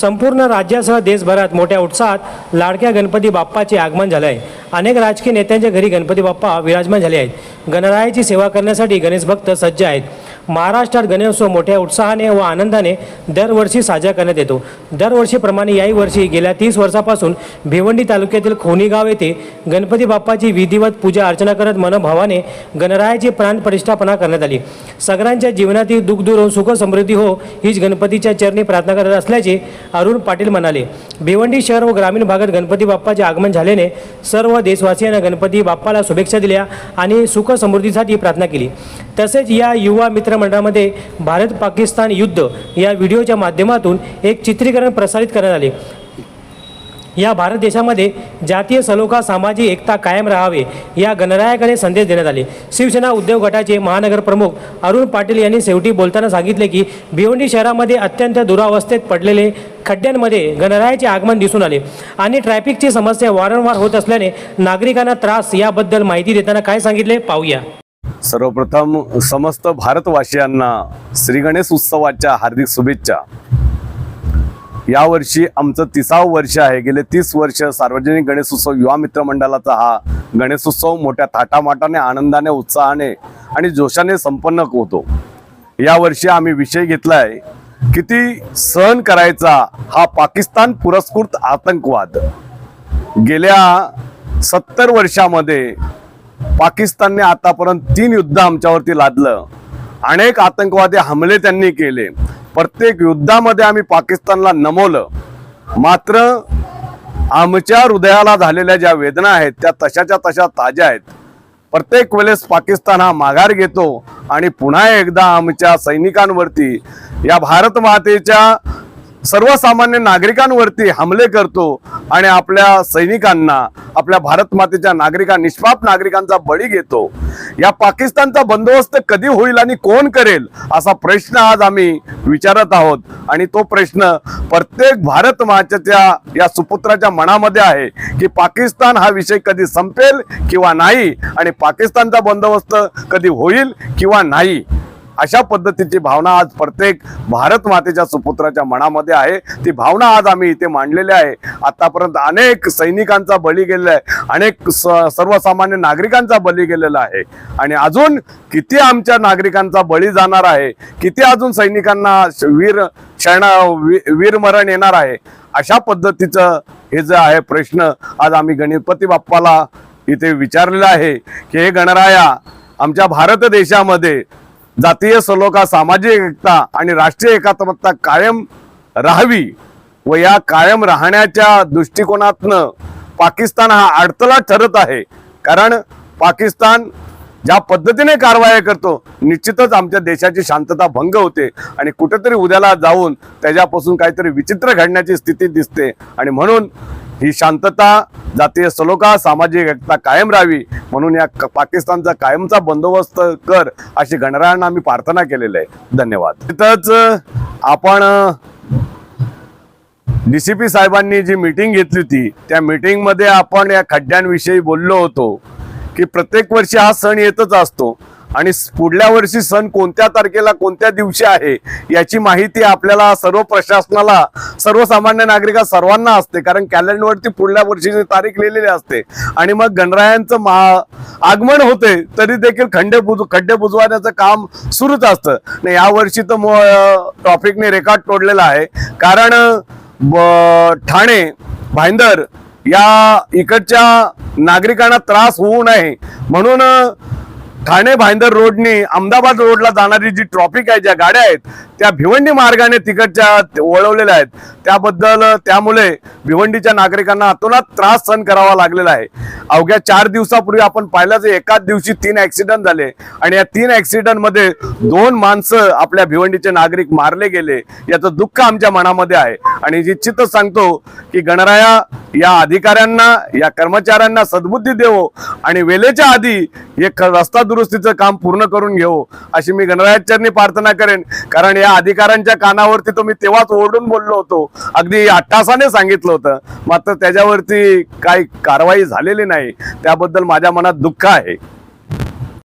संपूर्ण राज्यासह देशभरात मोठ्या उत्साहात लाडक्या गणपती बाप्पाचे आगमन झाले आहे अनेक राजकीय नेत्यांच्या घरी गणपती बाप्पा विराजमान झाले आहेत. गणरायाची सेवा करण्यासाठी गणेश भक्त सज्ज आहेत. महाराष्ट्रात गणेशोत्सव मोठ्या उत्साहाने व आनंदाने दरवर्षी साजरा करण्यात येतो. दरवर्षीप्रमाणे याही वर्षी गेल्या तीस वर्षापासून भिवंडी तालुक्यातील खोनीगाव येथे गणपती बाप्पाची विधिवत पूजा अर्चना करत मनभावाने गणरायाची प्राण प्रतिष्ठापना करण्यात आली. सगळ्यांच्या जीवनातील दुःख दूर होऊन सुख समृद्धी हो हीच गणपतीच्या चरणी प्रार्थना करत असल्याचे अरुण पाटील म्हणाले. भिवंडी शहर व ग्रामीण भागात गणपती बाप्पाचे आगमन झाल्याने सर्व देशवासियांना गणपती बाप्पाला शुभेच्छा दिल्या आणि सुख समृद्धीसाठी प्रार्थना केली. तसेच या युवा मित्र मंडळामध्ये भारत पाकिस्तान युद्ध या व्हिडिओच्या माध्यमातून एक चित्रीकरण प्रसारित करण्यात आले. या भारत देशामध्ये जातीय सलोखा सामाजिक एकता कायम राहावे या गणरायाकडे संदेश देण्यात आले. शिवसेना उद्योग गटाचे महानगर प्रमुख अरुण पाटील यांनी शेवटी बोलताना सांगितले की भिवंडी शहरामध्ये अत्यंत दुरावस्थेत पडलेले खड्ड्यांमध्ये गणरायाचे आगमन दिसून आले आणि ट्रॅफिकची समस्या वारंवार होत असल्याने नागरिकांना त्रास याबद्दल माहिती देताना काय सांगितले पाहूया. सर्वप्रथम समस्त भारतवासियांना श्री गणेश उत्सवाच्या हार्दिक शुभेच्छा. यावर्षी आमचं तिसावं वर्ष आहे. गेले तीस वर्ष सार्वजनिक गणेशोत्सव युवा मित्र मंडळाचा हा गणेशोत्सव मोठ्या थाटामाटाने आनंदाने उत्साहाने आणि जोशाने संपन्न होतो. यावर्षी आम्ही विषय घेतलाय किती सहन करायचा हा पाकिस्तान पुरस्कृत आतंकवाद. गेल्या सत्तर वर्षामध्ये पाकिस्तानने आतापर्यंत तीन युद्ध आमच्यावरती लादलं. अनेक आतंकवादी हमले त्यांनी केले. प्रत्येक युद्धामध्ये आम्ही पाकिस्तानला नमवलं. मात्र आमच्या हृदयाला झालेल्या ज्या वेदना आहेत त्या तशाच्या तशा ताज्या आहेत. प्रत्येक वेळेस पाकिस्तान हा माघार घेतो आणि पुन्हा एकदा आमच्या सैनिकांवरती या भारत मातेच्या सर्वसामान्य नागरिकांवरती हमले करतो आणि आपल्या सैनिकांना आपल्या भारत मातेच्या नागरिका निष्पाप नागरिकांचा बळी घेतो. या पाकिस्तानचा बंदोबस्त कधी होईल आणि कोण करेल असा प्रश्न आज आम्ही विचारत आहोत. आणि तो प्रश्न प्रत्येक भारत मातेच्या या सुपुत्राच्या मनामध्ये आहे की पाकिस्तान हा विषय कधी संपेल किंवा नाही आणि पाकिस्तानचा बंदोबस्त कधी होईल किंवा नाही. अशा पद्धतीची भावना आज प्रत्येक भारत मातेच्या सुपुत्राच्या मनामध्ये आहे. ती भावना आज आम्ही इथे मांडलेली आहे. आतापर्यंत अनेक सैनिकांचा बळी गेलेला आहे. अनेक स- सर्वसामान्य नागरिकांचा बळी गेलेला आहे. आणि अजून किती आमच्या नागरिकांचा बळी जाणार आहे किती अजून सैनिकांना श- वीर क्षण वीर वीरमरण येणार आहे अशा पद्धतीचं हे जे आहे प्रश्न आज आम्ही गणपती बाप्पाला इथे विचारलेला आहे की हे गणराया आमच्या भारत देशामध्ये जातीय सलोखा सामाजिक एकता आणि राष्ट्रीय एकात्मकता कायम राहावी व या कायम राहण्याच्या दृष्टिकोनातनं पाकिस्तान हा अडथळा ठरत आहे. कारण पाकिस्तान ज्या पद्धतीने कारवाया करतो निश्चितच आमच्या देशाची शांतता भंग होते आणि कुठेतरी उद्याला जाऊन त्याच्यापासून काहीतरी विचित्र घडण्याची स्थिती दिसते. आणि म्हणून ही शांतता जातीय सलोखा सामाजिक एकता कायम राहावी म्हणून या पाकिस्तानचा कायमचा बंदोबस्त कर अशी गणरायांना आम्ही प्रार्थना केलेली आहे. धन्यवाद. तिथंच आपण डी सी पी साहेबांनी जी मीटिंग घेतली होती त्या मीटिंगमध्ये आपण या खड्ड्यांविषयी बोललो होतो की प्रत्येक वर्षी हा सण येतच असतो. आणि पुढल्या वर्षी सण कोणत्या तारखेला कोणत्या दिवशी आहे याची माहिती आपल्याला सर्व प्रशासनाला सर्वसामान्य नागरिका सर्वांना असते. कारण कॅलेंडरवरती पुढल्या वर्षीची तारीख लिहिलेली असते. आणि मग गणरायांचं महा आगमन होते तरी देखील खंडे बुज खड्डे बुजवण्याचं काम सुरूच असतं. नाही यावर्षी तर ट्रॉफिकने रेकॉर्ड तोडलेला आहे. कारण ब- ठाणे भाईंदर या इकडच्या नागरिकांना त्रास होऊ नये. म्हणून ठाणे भाईंदर रोडनी अहमदाबाद रोडला जाणारी जी ट्रॉफिक आहे ज्या गाड्या आहेत त्या भिवंडी मार्गाने तिकडच्या वळवलेल्या आहेत. त्याबद्दल त्यामुळे भिवंडीच्या नागरिकांना अतोनात त्रास सहन करावा लागलेला आहे. अवघ्या चार दिवसापूर्वी आपण पाहिलं एकाच दिवशी तीन ऍक्सिडेंट झाले आणि या तीन ऍक्सिडेंटमध्ये दोन माणसं आपल्या भिवंडीचे नागरिक मारले गेले. याचं दुःख आमच्या मनामध्ये आहे. आणि निश्चितच सांगतो की गणराया या अधिकाऱ्यांना या कर्मचाऱ्यांना सद्बुद्धी देवो आणि वेलेच्या आधी हे रस्ता दुरुस्तीचं काम पूर्ण करून घेऊ अशी मी गणरायाचरणी प्रार्थना करेन. कारण या अधिकाऱ्यांच्या कानावरती तो मी तेव्हाच ओरडून बोललो होतो. अगदी अट्टासाने सांगितलं होतं. मात्र त्याच्यावरती काही कारवाई झालेली नाही. त्याबद्दल माझ्या मनात दुःख आहे.